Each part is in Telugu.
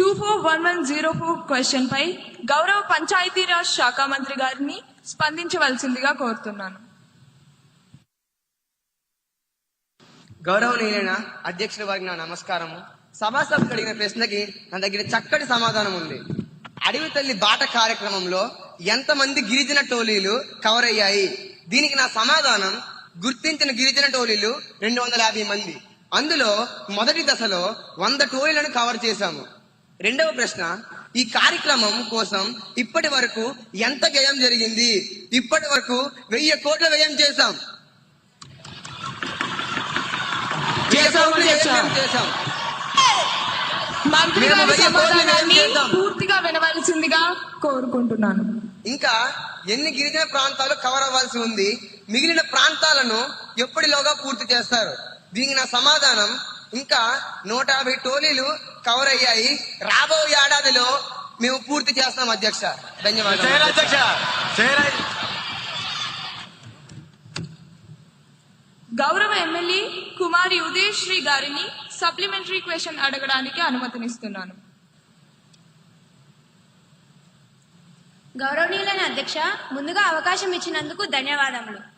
Two four one one zero four question పై గౌరవ పంచాయతీరాజ్ శాఖ మంత్రి గారిని స్పందించవలసిందిగా కోరుతున్నాను. గౌరవనీయులైన అధ్యక్షుల వారికి నా నమస్కారము. సభాసభకు అడిగిన ప్రశ్నకి నా దగ్గర చక్కటి సమాధానం ఉంది. అడవి తల్లి బాట కార్యక్రమంలో ఎంతమంది గిరిజన టోలీలు కవర్ అయ్యాయి? దీనికి నా సమాధానం గుర్తించిన గిరిజన టోలీలు రెండు వందల యాభై మంది. అందులో మొదటి దశలో వంద టోలీలను కవర్ చేశాము. రెండవ ప్రశ్న ఈ కార్యక్రమం కోసం ఇప్పటి వరకు ఎంత వ్యయం జరిగింది? ఇప్పటి వరకు వెయ్యి కోట్ల వ్యయం చేశాం. పూర్తిగా వినవలసిందిగా కోరుకుంటున్నాను. ఇంకా ఎన్ని గిరిజన ప్రాంతాలు కవర్ అవ్వాల్సి ఉంది? మిగిలిన ప్రాంతాలను ఎప్పటిలోగా పూర్తి చేస్తారు? దీనికి నా సమాధానం ఇంకా నూట యాభై టోలీలు కవర్ అయ్యాయి. రాబో ఏడాదిలో మేము పూర్తి చేస్తాం అధ్యక్ష. ధన్యవాదాలు. అధ్యక్ష. గౌరవ ఎమ్మెల్యే కుమారి ఉదయశ్రీ గారిని సప్లిమెంటరీ క్వశ్చన్ అడగడానికి అనుమతినిస్తున్నాను. గౌరవనీయులైన అధ్యక్ష ముందుగా అవకాశం ఇచ్చినందుకు ధన్యవాదములు.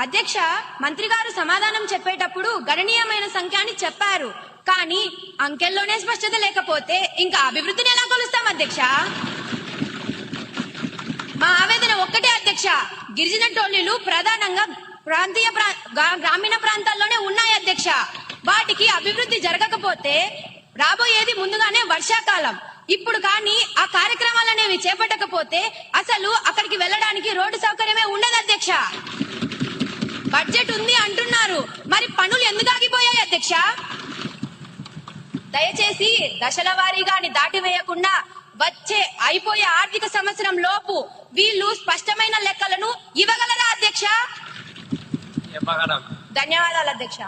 అధ్యక్ష మంత్రి గారు సమాధానం చెప్పేటప్పుడు గణనీయమైన సంఖ్య అని చెప్పారు. కానీ అంకెల్లోనే స్పష్టత లేకపోతే ఇంకా అభివృద్ధిని ఎలా కొలుస్తాం అధ్యక్ష? మా ఆవేదన ఒక్కటే అధ్యక్ష. గిరిజన టోలీలు ప్రధానంగా ప్రాంతీయ ప్రా- గ్రా- గ్రామీణ ప్రాంతాల్లోనే ఉన్నాయి అధ్యక్ష. వాటికి అభివృద్ధి జరగకపోతే రాబోయేది ముందుగానే వర్షాకాలం. ఇప్పుడు కానీ ఆ కార్యక్రమాలు అనేవి చేపట్టకపోతే అసలు అక్కడికి వెళ్ళడానికి రోడ్డు సౌకర్యమే ఉండదు అధ్యక్ష. బడ్జెట్ ఉంది అంటున్నారు. మరి పనులు ఎందుకు ఆగిపోయాయి అధ్యక్ష? దయచేసి దశల వారీగాని దాటివేయకుండా వచ్చే అయిపోయే ఆర్థిక సంవత్సరం లోపు వీళ్ళు స్పష్టమైన లెక్కలను ఇవ్వగలరా అధ్యక్ష? ధన్యవాదాలు అధ్యక్ష.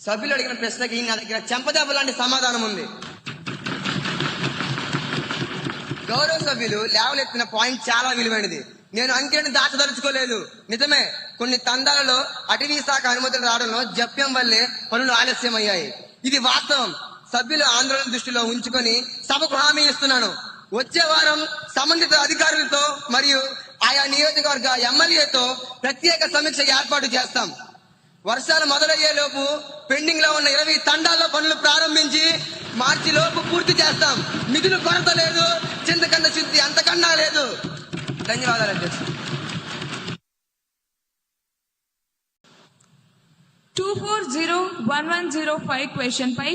సభ్యులు అడిగిన ప్రశ్నకి నా దగ్గర చెంపదెబ్బ లాంటి సమాధానం ఉంది. గౌరవ సభ్యులు లేవలెత్తిన పాయింట్ చాలా విలువైనది. నేను అంకెను దాచదలుచుకోలేదు. నిజమే కొన్ని తండాలలో అటవీ శాఖ అనుమతులు రావడంలో జప్యం వల్లే పనులు ఆలస్యమయ్యాయి. ఇది వాస్తవం. సభ్యుల ఆందోళన దృష్టిలో ఉంచుకొని సభకు హామీ ఇస్తున్నాను. వచ్చే వారం సంబంధిత అధికారులతో మరియు ఆయా నియోజకవర్గ ఎమ్మెల్యేతో ప్రత్యేక సమీక్ష ఏర్పాటు చేస్తాం. వర్షాలు మొదలయ్యే లోపు పెండింగ్లో ఉన్న ఇరవై తండాల్లో పనులు ప్రారంభించి మార్చి లోపు పూర్తి చేస్తాం. నిధులు కొరత లేదు. శుద్ధి లేదు. ధన్యవాదాలు అధ్యక్ష. Two four zero one one zero five question పై